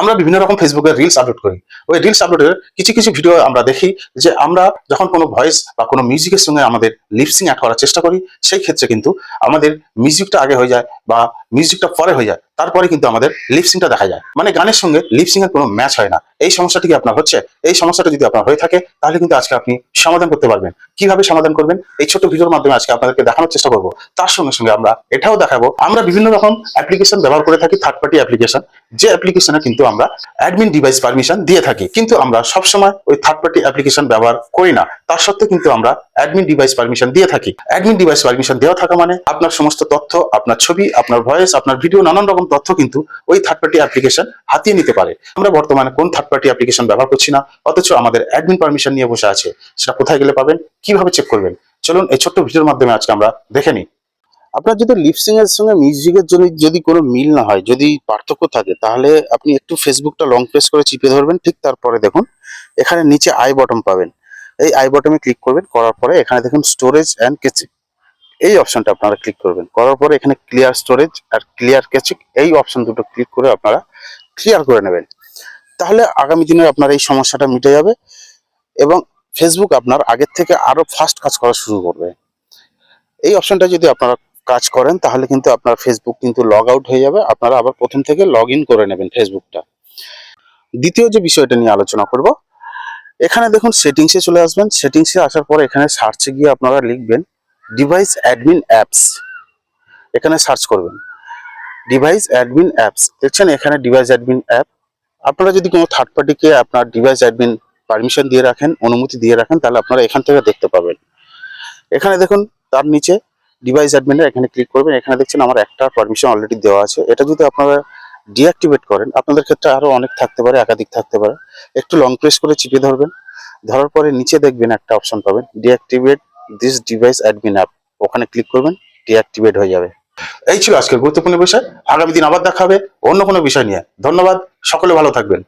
আমরা বিভিন্ন রকম ফেসবুকে রিলস আপলোড করি। ওই রিলস আপলোডের কিছু কিছু ভিডিও আমরা দেখি যে আমরা যখন কোনো ভয়েস বা কোনো মিউজিকের সঙ্গে আমাদের লিপসিং অ্যাড করার চেষ্টা করি, সেই ক্ষেত্রে কিন্তু আমাদের মিউজিকটা আগে হয়ে যায় বা মিউজিকটা পরে হয়ে যায়। তারপরে কিন্তু আমাদের লিপসিংটা দেখা যায়। মানে গানের সঙ্গে লিপসিং এর কোনো ম্যাচ হয় না। এই সমস্যাটি কি আপনার হচ্ছে? এই সমস্যাটা যদি আপনার হয়ে থাকে, তাহলে কিন্তু আজকে আপনি সমাধান করতে পারবেন। কীভাবে সমাধান করবেন? এই ছোট ভিডিওর মাধ্যমে আজকে আপনাদেরকে দেখানোর চেষ্টা করব। তার সঙ্গে সঙ্গে আমরা এটাও দেখাবো। আমরা বিভিন্ন রকম অ্যাপ্লিকেশন ব্যবহার করে থাকি থার্ড পার্টি অ্যাপ্লিকেশন যে অ্যাপ্লিকেশনে কিন্তু আমরা অ্যাডমিন ডিভাইস পারমিশন দিয়ে থাকি। কিন্তু আমরা সবসময় ওই থার্ড পার্টি অ্যাপ্লিকেশন ব্যবহার করি না। তার সত্ত্বেও কিন্তু আমরা অ্যাডমিন ডিভাইস পারমিশন দিয়ে থাকি। অ্যাডমিন ডিভাইস পারমিশন দেওয়া থাকা মানে আপনার সমস্ত তথ্য, আপনার ছবি, আপনার ভয়েস আপনার ভিডিও নানান রকম তথ্য কিন্তু ওই থার্ড পার্টি অ্যাপ্লিকেশন হাতিয়ে নিতে পারে। আমরা বর্তমানে কোন থার্ড পার্টি অ্যাপ্লিকেশন ব্যবহার করছি না, অথচ আমাদের অ্যাডমিন পারমিশন নিয়ে বসে আছে। সেটা কোথায় গেলে পাবেন, কীভাবে চেক করবেন? চলুন এই ছোট্ট ভিডিওর মাধ্যমে আজকে আমরা দেখে নিই। আপনার যদি লিপসিং এর সঙ্গে মিউজিকের জন্য যদি কোনো মিল না হয়, যদি পার্থক্য থাকে, তাহলে আপনি একটু ফেসবুকটা লং প্রেস করে চিপে ধরবেন, ঠিক তারপরে দেখুন, এখানে নিচে আই বটন পাবেন। এই আই বটনে ক্লিক করবেন, করার পরে এখানে দেখুন স্টোরেজ অ্যান্ড কেচিক এই অপশনটা আপনারা ক্লিক করবেন। করার পরে এখানে ক্লিয়ার স্টোরেজ আর ক্লিয়ার কেচিক এই অপশন দুটো ক্লিক করে আপনারা ক্লিয়ার করে নেবেন। তাহলে আগামী দিনে আপনার এই সমস্যাটা মিটে যাবে এবং ফেসবুক আপনার আগের থেকে আরও ফাস্ট কাজ করা শুরু করবে। এই অপশনটা যদি আপনারা কাজ করেন, তাহলে কিন্তু আপনার ফেসবুক কিন্তু লগ আউট হয়ে যাবে। আপনারা আবার প্রথম থেকে লগ করে নেবেন ফেসবুকটা দ্বিতীয় যে বিষয়টা নিয়ে আলোচনা করব, এখানে দেখুন সেটিংসে চলে আসবেন। সেটিংসে আসার পর এখানে সার্চে গিয়ে আপনারা লিখবেন ডিভাইস অ্যাডমিন অ্যাপস এখানে সার্চ করবেন। ডিভাইস অ্যাডমিন অ্যাপস দেখছেন এখানে ডিভাইস অ্যাডমিন অ্যাপ আপনারা যদি কোনো থার্ড পার্টিকে আপনার ডিভাইস অ্যাডমিন পারমিশন দিয়ে রাখেন, অনুমতি দিয়ে রাখেন, তাহলে আপনারা এখান থেকে দেখতে পাবেন। এখানে দেখুন, তার নিচে ডিভাইস অ্যাডমিনের এখানে ক্লিক করবেন। এখানে দেখছেন আমার একটা পারমিশন অলরেডি দেওয়া আছে। এটা যদি আপনারা ডিঅ্যাক্টিভেট করেন, আপনাদের ক্ষেত্রে আরও অনেক থাকতে পারে, একাধিক থাকতে পারে। একটু লং প্রেস করে চিপে ধরবেন। ধরার পরে নিচে দেখবেন একটা অপশন পাবেন। Deactivate this device admin app ওখানে ক্লিক করবেন ডিঅ্যাক্টিভেট হয়ে যাবে। এই ছিল আজকের গুরুত্বপূর্ণ বিষয়। আগামী দিন আবার দেখা হবে অন্য কোনো বিষয় নিয়ে। ধন্যবাদ, সকলে ভালো থাকবেন।